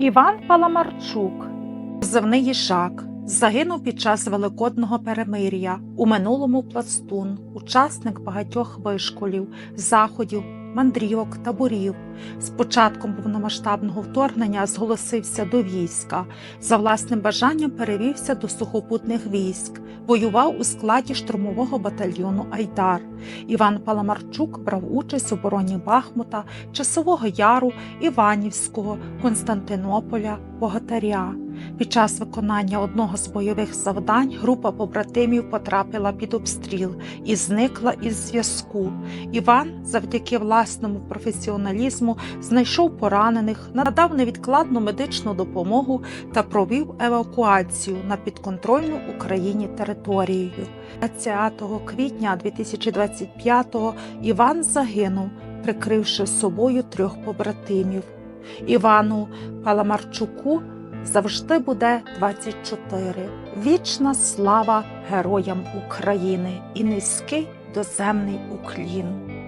Іван Паламарчук, позивний їжак, загинув під час Великодного перемир'я, у минулому пластун, учасник багатьох вишколів, заходів, мандрівок, таборів. З початком повномасштабного вторгнення зголосився до війська. За власним бажанням перевівся до сухопутних військ, воював у складі штурмового батальйону Айдар. Іван Паламарчук брав участь у обороні Бахмута, Часового Яру, Іванівського, Константинополя, Богатаря. Під час виконання одного з бойових завдань група побратимів потрапила під обстріл і зникла із зв'язку. Іван, завдяки власному професіоналізму, знайшов поранених, надав невідкладну медичну допомогу та провів евакуацію на підконтрольну Україні територію. 20 квітня 2025-го Іван загинув, прикривши собою трьох побратимів. Івану Паламарчуку завжди буде 24. Вічна слава героям України і низький доземний уклін.